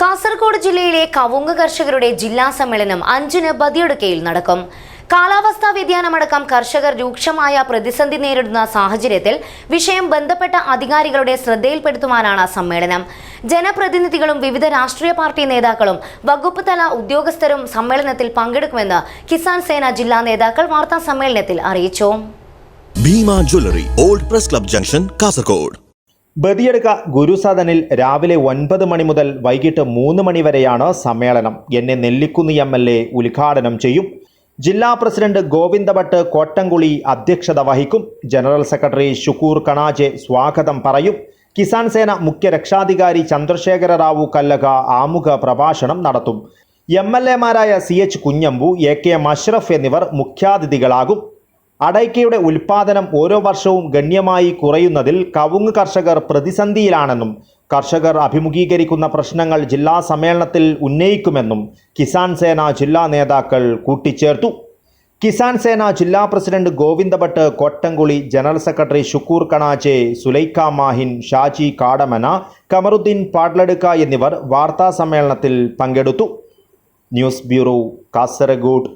കാസർഗോഡ് ജില്ലയിലെ കവുങ്ങ് കർഷകരുടെ ജില്ലാ സമ്മേളനം അഞ്ചിന് ബദിയടുക്കയിൽ നടക്കും. കാലാവസ്ഥാ വ്യതിയാനമടക്കം കർഷകർ രൂക്ഷമായ പ്രതിസന്ധി നേരിടുന്ന സാഹചര്യത്തിൽ വിഷയം ബന്ധപ്പെട്ട അധികാരികളുടെ ശ്രദ്ധയിൽപ്പെടുത്തുവാനാണ് സമ്മേളനം. ജനപ്രതിനിധികളും വിവിധ രാഷ്ട്രീയ പാർട്ടി നേതാക്കളും വകുപ്പ് തല ഉദ്യോഗസ്ഥരും സമ്മേളനത്തിൽ പങ്കെടുക്കുമെന്ന് കിസാൻ സേന ജില്ലാ നേതാക്കൾ വാർത്താ സമ്മേളനത്തിൽ അറിയിച്ചു. Bhima jewellery old press club junction Kasaragod. Badiyadka ഗുരുസദനിൽ രാവിലെ ഒൻപത് മണി മുതൽ വൈകിട്ട് മൂന്ന് മണി വരെയാണ് സമ്മേളനം. എന്നെ നെല്ലിക്കുന്ന് എം എൽ എ ഉദ്ഘാടനം ചെയ്യും. ജില്ലാ പ്രസിഡന്റ് ഗോവിന്ദഭട്ട് കോട്ടംകുളി അധ്യക്ഷത വഹിക്കും. ജനറൽ സെക്രട്ടറി ഷുക്കൂർ കണാജെ സ്വാഗതം പറയും. കിസാൻ സേന മുഖ്യ രക്ഷാധികാരി ചന്ദ്രശേഖര റാവു കല്ലക ആമുഖ പ്രഭാഷണം നടത്തും. M L എമാരായ C H Kunhambu A K Mashraf എന്നിവർ മുഖ്യാതിഥികളാകും. അടയ്ക്കയുടെ ഉൽപാദനം ഓരോ വർഷവും ഗണ്യമായി കുറയുന്നതിൽ കവുങ്ങ് കർഷകർ പ്രതിസന്ധിയിലാണെന്നും കർഷകർ അഭിമുഖീകരിക്കുന്ന പ്രശ്നങ്ങൾ ജില്ലാ സമ്മേളനത്തിൽ ഉന്നയിക്കുമെന്നും കിസാൻ സേന ജില്ലാ നേതാക്കൾ കൂട്ടിച്ചേർത്തു. കിസാൻ സേന ജില്ലാ president Govindabhat Kottamkuli general secretary Shukoor Kanache Sulaikha Mahin Shaji Kadamana Kamaruddin Patladukka എന്നിവർ വാർത്താ സമ്മേളനത്തിൽ പങ്കെടുത്തു. News bureau Kasaragod.